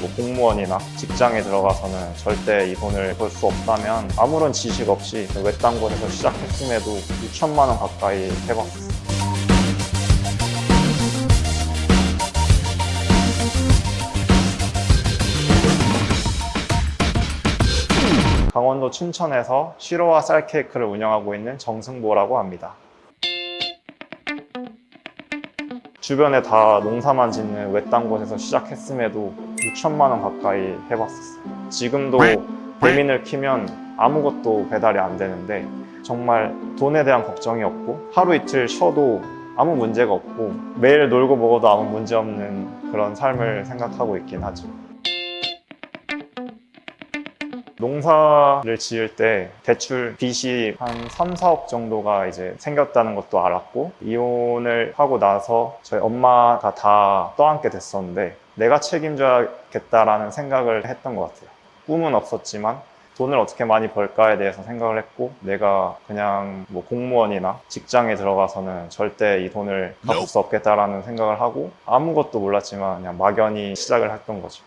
뭐 공무원이나 직장에 들어가서는 절대 이 돈을 벌 수 없다면 아무런 지식 없이 외딴 곳에서 시작했음에도 6천만 원 가까이 해봤어요. 강원도 춘천에서 시로와 쌀 케이크를 운영하고 있는 정승보라고 합니다. 주변에 다 농사만 짓는 외딴 곳에서 시작했음에도 6천만 원 가까이 해봤었어요. 지금도 배민을 키면 아무것도 배달이 안 되는데 정말 돈에 대한 걱정이 없고 하루 이틀 쉬어도 아무 문제가 없고 매일 놀고 먹어도 아무 문제 없는 그런 삶을 생각하고 있긴 하죠. 농사를 지을 때 대출 빚이 한 3, 4억 정도가 이제 생겼다는 것도 알았고 이혼을 하고 나서 저희 엄마가 다 떠안게 됐었는데 내가 책임져야겠다라는 생각을 했던 것 같아요. 꿈은 없었지만 돈을 어떻게 많이 벌까에 대해서 생각을 했고 내가 그냥 뭐 공무원이나 직장에 들어가서는 절대 이 돈을 갚을 수 없겠다라는 생각을 하고 아무것도 몰랐지만 그냥 막연히 시작을 했던 거죠.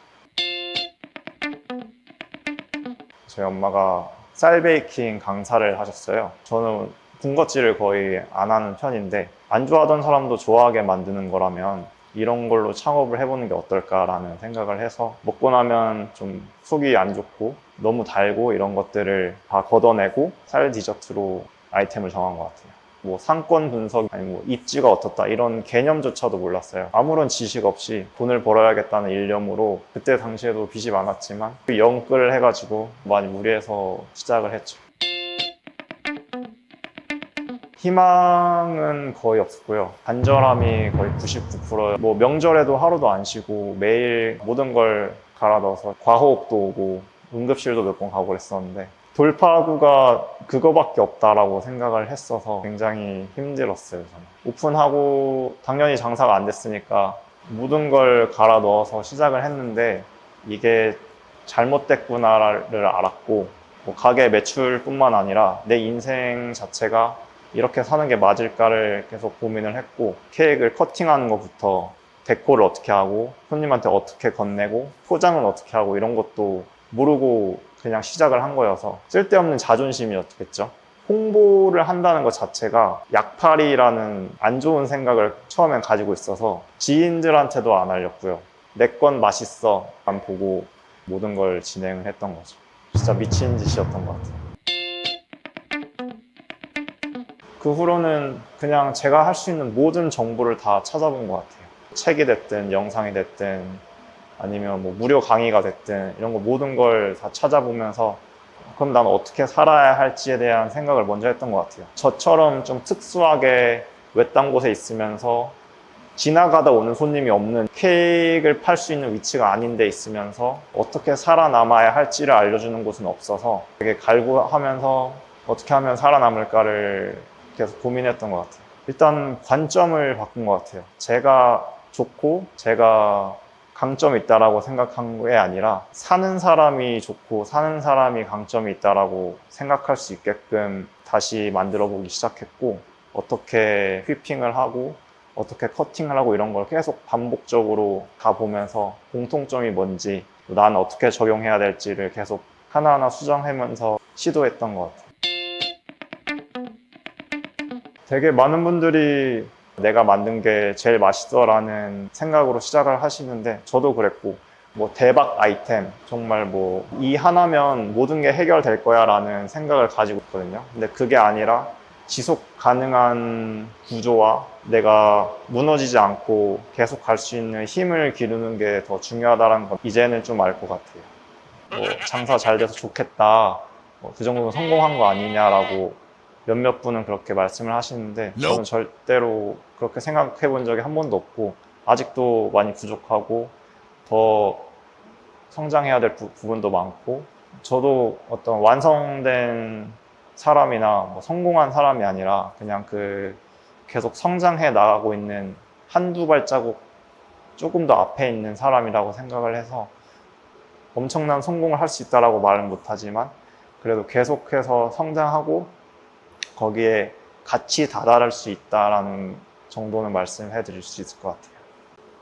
저희 엄마가 쌀 베이킹 강사를 하셨어요. 저는 군것질을 거의 안 하는 편인데 안 좋아하던 사람도 좋아하게 만드는 거라면 이런 걸로 창업을 해보는 게 어떨까라는 생각을 해서 먹고 나면 좀 속이 안 좋고 너무 달고 이런 것들을 다 걷어내고 쌀 디저트로 아이템을 정한 것 같아요. 뭐 상권 분석 아니 뭐 입지가 어떻다 이런 개념조차도 몰랐어요. 아무런 지식 없이 돈을 벌어야겠다는 일념으로 그때 당시에도 빚이 많았지만 그 영끌을 해가지고 많이 무리해서 시작을 했죠. 희망은 거의 없었고요. 간절함이 거의 99%. 뭐 명절에도 하루도 안 쉬고 매일 모든 걸 갈아 넣어서 과호흡도 오고 응급실도 몇 번 가고 그랬었는데 돌파구가 그거밖에 없다라고 생각을 했어서 굉장히 힘들었어요. 저는. 오픈하고 당연히 장사가 안 됐으니까 모든 걸 갈아 넣어서 시작을 했는데 이게 잘못됐구나를 알았고 뭐 가게 매출뿐만 아니라 내 인생 자체가 이렇게 사는 게 맞을까를 계속 고민을 했고 케이크를 커팅하는 것부터 데코를 어떻게 하고 손님한테 어떻게 건네고 포장은 어떻게 하고 이런 것도 모르고 그냥 시작을 한 거여서 쓸데없는 자존심이었겠죠. 홍보를 한다는 것 자체가 약팔이라는 안 좋은 생각을 처음엔 가지고 있어서 지인들한테도 안 알렸고요. 내 건 맛있어 안 보고 모든 걸 진행을 했던 거죠. 진짜 미친 짓이었던 것 같아요. 그 후로는 그냥 제가 할 수 있는 모든 정보를 다 찾아본 것 같아요. 책이 됐든 영상이 됐든 아니면 뭐 무료 강의가 됐든 이런 거 모든 걸 다 찾아보면서 그럼 난 어떻게 살아야 할지에 대한 생각을 먼저 했던 것 같아요. 저처럼 좀 특수하게 외딴 곳에 있으면서 지나가다 오는 손님이 없는 케이크를 팔 수 있는 위치가 아닌 데 있으면서 어떻게 살아남아야 할지를 알려주는 곳은 없어서 되게 갈구하면서 어떻게 하면 살아남을까를 계속 고민했던 것 같아요. 일단 관점을 바꾼 것 같아요. 제가 좋고 제가 강점이 있다라고 생각한 게 아니라 사는 사람이 좋고 사는 사람이 강점이 있다라고 생각할 수 있게끔 다시 만들어 보기 시작했고 어떻게 휘핑을 하고 어떻게 커팅을 하고 이런 걸 계속 반복적으로 가보면서 공통점이 뭔지 나는 어떻게 적용해야 될지를 계속 하나하나 수정하면서 시도했던 것 같아요. 되게 많은 분들이 내가 만든 게 제일 맛있어라는 생각으로 시작을 하시는데 저도 그랬고 뭐 대박 아이템 정말 뭐 이 하나면 모든 게 해결될 거야라는 생각을 가지고 있거든요. 근데 그게 아니라 지속 가능한 구조와 내가 무너지지 않고 계속 갈 수 있는 힘을 기르는 게 더 중요하다는 건 이제는 좀 알 것 같아요. 뭐 장사 잘 돼서 좋겠다. 뭐 그 정도면 성공한 거 아니냐라고 몇몇 분은 그렇게 말씀을 하시는데 저는 절대로 그렇게 생각해 본 적이 한 번도 없고 아직도 많이 부족하고 더 성장해야 될 부, 부분도 많고 저도 어떤 완성된 사람이나 뭐 성공한 사람이 아니라 그냥 그 계속 성장해 나가고 있는 한두 발자국 조금 더 앞에 있는 사람이라고 생각을 해서 엄청난 성공을 할 수 있다라고 말은 못하지만 그래도 계속해서 성장하고 거기에 같이 다다를 수 있다라는 정도는 말씀해 드릴 수 있을 것 같아요.